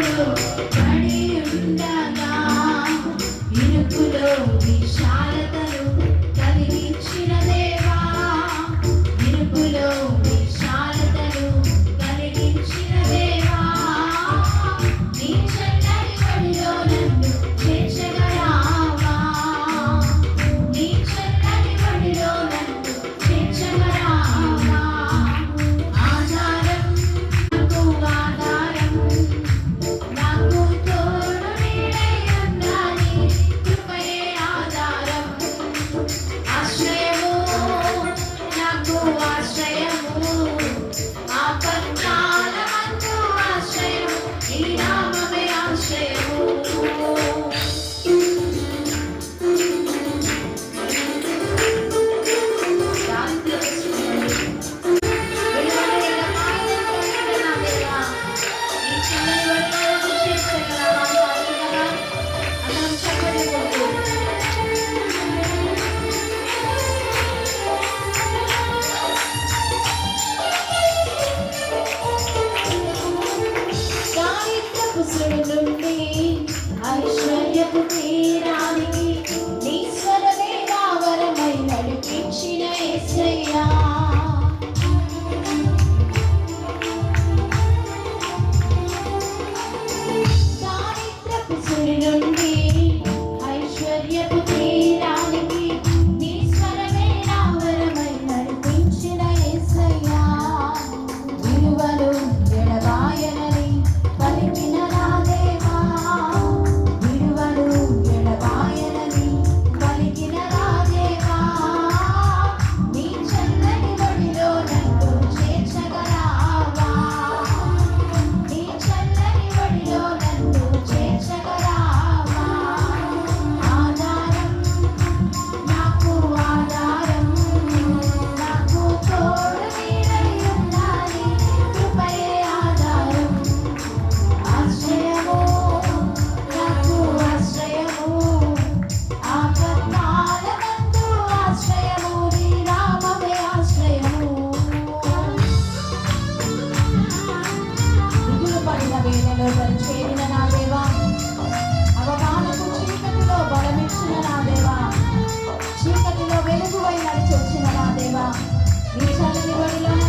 Thank you. watch వేళలో దరిచేరిన నా దేవా. అవమానపు చీకటిలో బలమిచ్చిన నా దేవా. చీకటిలో వెలుగువై నడిచొచ్చిన నా దేవా. నీ చల్లని బడిలో